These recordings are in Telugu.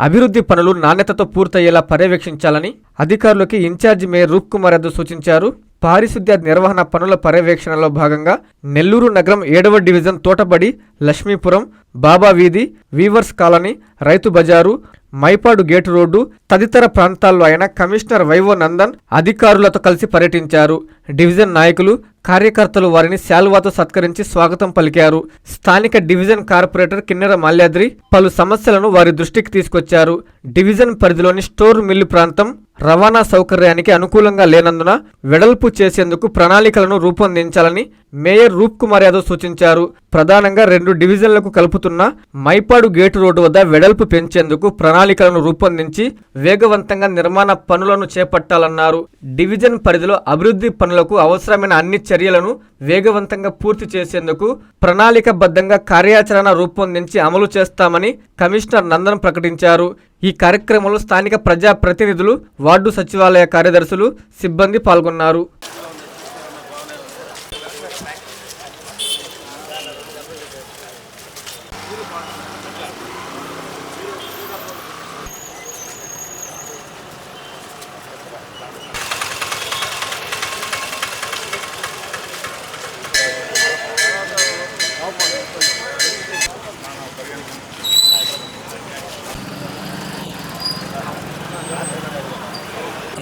అభివృద్ధి పనులు నాణ్యతతో పూర్తయ్యేలా పర్యవేక్షించాలని అధికారులకి ఇన్ఛార్జి మేయర్ రూప్ కుమార్ యాదవ్ సూచించారు. పారిశుద్ధ్య నిర్వహణ పనుల పర్యవేక్షణలో భాగంగా నెల్లూరు నగరం ఏడవ డివిజన్ తోటబడి లక్ష్మీపురం బాబా వీధి వీవర్స్ కాలనీ రైతు బజారు మైపాడు గేటు రోడ్డు తదితర ప్రాంతాల్లో ఆయన కమిషనర్ వైవో నందన్ అధికారులతో కలిసి పర్యటించారు. డివిజన్ నాయకులు కార్యకర్తలు వారిని శాల్వాతో సత్కరించి స్వాగతం పలికారు. స్థానిక డివిజన్ కార్పొరేటర్ కిన్నెర మాల్యాద్రి పలు సమస్యలను వారి దృష్టికి తీసుకొచ్చారు. డివిజన్ పరిధిలోని స్టోర్ మిల్లు ప్రాంతం రవాణా సౌకర్యానికి అనుకూలంగా లేనందున వెడల్పు చేసేందుకు ప్రణాళికలను రూపొందించాలని మేయర్ రూప్ కుమార్ యాదవ్ సూచించారు. ప్రధానంగా రెండు డివిజన్లకు కలుపుతున్న మైపాడు గేటు రోడ్డు వద్ద వెడల్పు పెంచేందుకు ప్రణాళికలను రూపొందించి వేగవంతంగా నిర్మాణ పనులను చేపట్టాలన్నారు. డివిజన్ పరిధిలో అభివృద్ధి పనులకు అవసరమైన అన్ని చర్యలను వేగవంతంగా పూర్తి చేసేందుకు ప్రణాళికబద్ధంగా కార్యాచరణ రూపొందించి అమలు చేస్తామని కమిషనర్ నందన్ ప్రకటించారు. ఈ కార్యక్రమంలో స్థానిక ప్రజా ప్రతినిధులు వార్డు సచివాలయ కార్యదర్శులు సిబ్బంది పాల్గొన్నారు.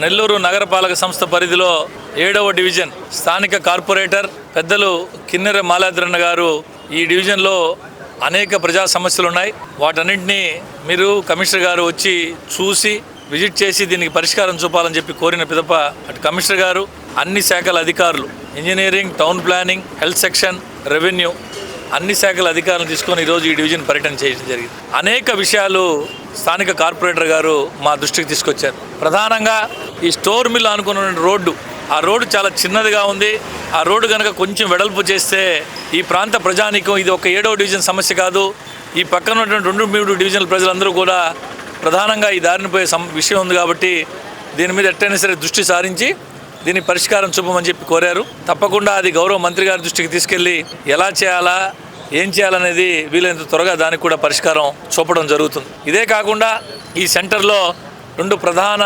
నెల్లూరు నగరపాలక సంస్థ పరిధిలో ఏడవ డివిజన్ స్థానిక కార్పొరేటర్ పెద్దలు కిన్నెర మాలాద్రన్న గారు ఈ డివిజన్లో అనేక ప్రజా సమస్యలు ఉన్నాయి వాటన్నింటినీ మీరు కమిషనర్ గారు వచ్చి చూసి విజిట్ చేసి దీనికి పరిష్కారం చూపాలని చెప్పి కోరిన పిదప అటు కమిషనర్ గారు అన్ని శాఖల అధికారులు engineering town planning health section revenue అన్ని శాఖల అధికారులను తీసుకొని ఈరోజు ఈ డివిజన్ పర్యటన చేయడం జరిగింది. అనేక విషయాలు స్థానిక కార్పొరేటర్ గారు మా దృష్టికి తీసుకొచ్చారు. ప్రధానంగా ఈ స్టోర్ మిల్ అనుకున్న రోడ్డు ఆ రోడ్డు చాలా చిన్నదిగా ఉంది. ఆ రోడ్డు కనుక కొంచెం వెడల్పు చేస్తే ఈ ప్రాంత ప్రజానికం ఇది ఒక ఏడవ డివిజన్ సమస్య కాదు. ఈ పక్కన ఉన్నటువంటి రెండు మూడు డివిజన్ల ప్రజలందరూ కూడా ప్రధానంగా ఈ దారిని పోయే విషయం ఉంది కాబట్టి దీని మీద ఎట్టయినా సరే దృష్టి సారించి దీని పరిష్కారం చూపమని చెప్పి కోరారు. తప్పకుండా అది గౌరవ మంత్రి గారి దృష్టికి తీసుకెళ్ళి ఎలా చేయాలా ఏం చేయాలనేది వీలైనంత త్వరగా దానికి కూడా పరిష్కారం చూపడం జరుగుతుంది. ఇదే కాకుండా ఈ సెంటర్లో రెండు ప్రధాన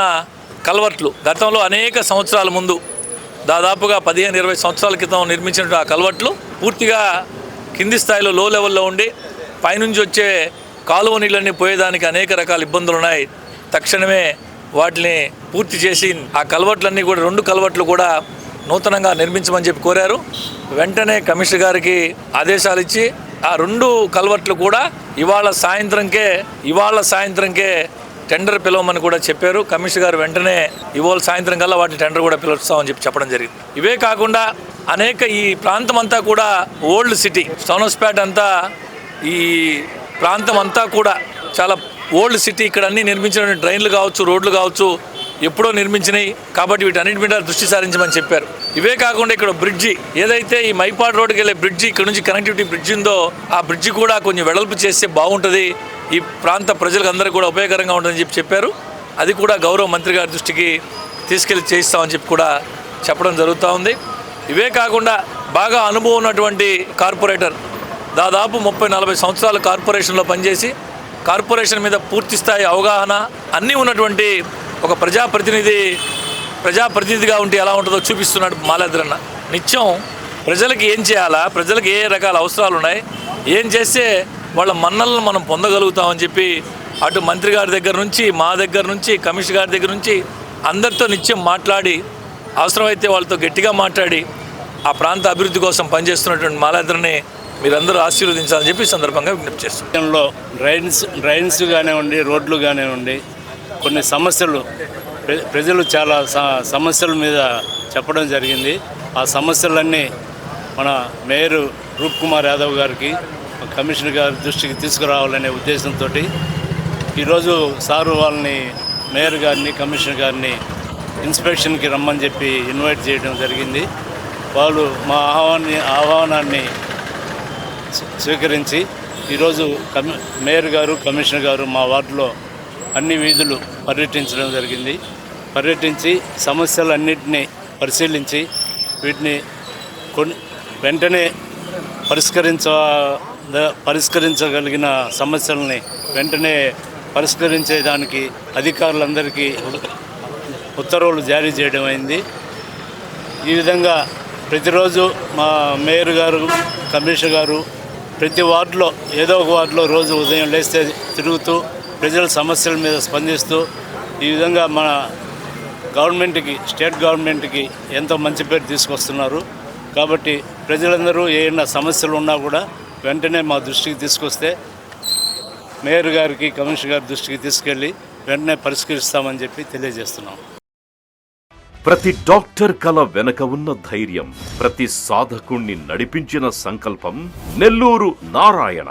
కల్వర్ట్లు. గతంలో అనేక సంవత్సరాల ముందు దాదాపుగా పదిహేను ఇరవై సంవత్సరాల క్రితం నిర్మించిన ఆ కల్వర్ట్లు పూర్తిగా కింది స్థాయిలో లో లెవెల్లో ఉండి పైనుంచి వచ్చే కాలువ నీళ్ళన్నీ పోయేదానికి అనేక రకాల ఇబ్బందులు ఉన్నాయి. తక్షణమే వాటిని పూర్తి చేసి ఆ కల్వర్ట్లన్నీ కూడా రెండు కల్వర్ట్లు కూడా నూతనంగా నిర్మించమని చెప్పి కోరారు. వెంటనే కమిషనర్ గారికి ఆదేశాలు ఇచ్చి ఆ రెండు కల్వర్ట్లు కూడా ఇవాళ సాయంత్రంకే ఇవాళ సాయంత్రంకే టెండర్ పిలవమని కూడా చెప్పారు. కమిషనర్ గారు వెంటనే ఇవాళ సాయంత్రం కల్లా వాటిని టెండర్ కూడా పిలుస్తామని చెప్పి చెప్పడం జరిగింది. ఇవే కాకుండా అనేక ఈ ప్రాంతం అంతా కూడా ఓల్డ్ సిటీ సోనస్పేట అంతా ఈ ప్రాంతం అంతా కూడా చాలా ఓల్డ్ సిటీ. ఇక్కడ అన్ని నిర్మించిన డ్రైన్లు కావచ్చు రోడ్లు కావచ్చు ఎప్పుడో నిర్మించినాయి కాబట్టి వీటన్నిటి మీద దృష్టి సారించమని చెప్పారు. ఇవే కాకుండా ఇక్కడ బ్రిడ్జి ఏదైతే ఈ మైపాడ్ రోడ్కి వెళ్ళే బ్రిడ్జి ఇక్కడ నుంచి కనెక్టివిటీ బ్రిడ్జి ఉందో ఆ బ్రిడ్జి కూడా కొంచెం వెడల్పు చేస్తే బాగుంటుంది. ఈ ప్రాంత ప్రజలకు అందరికీ కూడా ఉపయోగకరంగా ఉంటుందని చెప్పి చెప్పారు. అది కూడా గౌరవ మంత్రి గారి దృష్టికి తీసుకెళ్ళి చేయిస్తామని చెప్పి కూడా చెప్పడం జరుగుతూ ఉంది. ఇవే కాకుండా బాగా అనుభవం ఉన్నటువంటి కార్పొరేటర్ దాదాపు ముప్పై నలభై సంవత్సరాలు కార్పొరేషన్లో పనిచేసి కార్పొరేషన్ మీద పూర్తి స్థాయి అవగాహన అన్నీ ఉన్నటువంటి ఒక ప్రజాప్రతినిధి ప్రజాప్రతినిధిగా ఉంటే ఎలా ఉంటుందో చూపిస్తున్నాడు మాలాద్రన్న. నిత్యం ప్రజలకు ఏం చేయాలా? ప్రజలకు ఏ రకాల అవసరాలు ఉన్నాయి? ఏం చేస్తే వాళ్ళ మన్నలను మనం పొందగలుగుతామని చెప్పి అటు మంత్రి గారి దగ్గర నుంచి మా దగ్గర నుంచి కమిషనర్ గారి దగ్గర నుంచి అందరితో నిత్యం మాట్లాడి అవసరమైతే వాళ్ళతో గట్టిగా మాట్లాడి ఆ ప్రాంత అభివృద్ధి కోసం పనిచేస్తున్నటువంటి మాలాద్రని మీరందరూ ఆశీర్వదించాలని చెప్పి సందర్భంగా విజ్ఞప్తి చేస్తున్నాను డ్రైన్స్ డ్రైన్స్ కానివ్వండి రోడ్లు కానివ్వండి కొన్ని సమస్యలు ప్రజలు చాలా సమస్యల మీద చెప్పడం జరిగింది. ఆ సమస్యలన్నీ మన మేయర్ రూప్ కుమార్ యాదవ్ గారికి కమిషనర్ గారి దృష్టికి తీసుకురావాలనే ఉద్దేశంతో ఈరోజు సారు వాళ్ళని మేయర్ గారిని కమిషనర్ గారిని ఇన్స్పెక్షన్కి రమ్మని చెప్పి ఇన్వైట్ చేయడం జరిగింది. వాళ్ళు మా ఆహ్వాన్ని ఆహ్వానాన్ని స్వీకరించి ఈరోజు కమి మేయర్ గారు కమిషనర్ గారు మా వార్డులో అన్ని వీధులు పర్యటించడం జరిగింది. పర్యటించి సమస్యలన్నింటినీ పరిశీలించి వీటిని కొన్ని వెంటనే పరిష్కరించ పరిష్కరించగలిగిన సమస్యల్ని వెంటనే పరిష్కరించేదానికి అధికారులందరికీ ఉత్తర్వులు జారీ చేయడం అయింది. ఈ విధంగా ప్రతిరోజు మా మేయర్ గారు కమిషనర్ గారు ప్రతి వార్డులో ఏదో ఒక వార్డులో రోజు ఉదయం లేస్తే తిరుగుతూ ప్రజల సమస్యల మీద స్పందిస్తూ ఈ విధంగా మన గవర్నమెంట్కి స్టేట్ గవర్నమెంట్కి ఎంతో మంచి పేరు తీసుకొస్తున్నారు. కాబట్టి ప్రజలందరూ ఏమైనా సమస్యలు ఉన్నా కూడా వెంటనే మా దృష్టికి తీసుకొస్తే మేయర్ గారికి కమిషనర్ గారి దృష్టికి తీసుకెళ్ళి వెంటనే పరిష్కరిస్తామని చెప్పి తెలియజేస్తున్నాం. ప్రతి డాక్టర్ కల వెనక ఉన్న ధైర్యం ప్రతి సాధకుణ్ణి నడిపించిన సంకల్పం నెల్లూరు నారాయణ.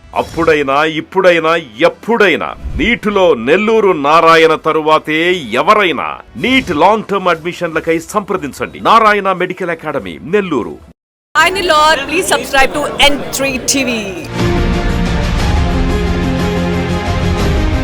అప్పుడైనా ఇప్పుడైనా ఎప్పుడైనా నీటిలో నెల్లూరు నారాయణ తరువాతే ఎవరైనా నీట్ లాంగ్ టర్మ్ అడ్మిషన్లకై సంప్రదించండి. Narayana medical academy Nellore. I Nilor, please subscribe to N3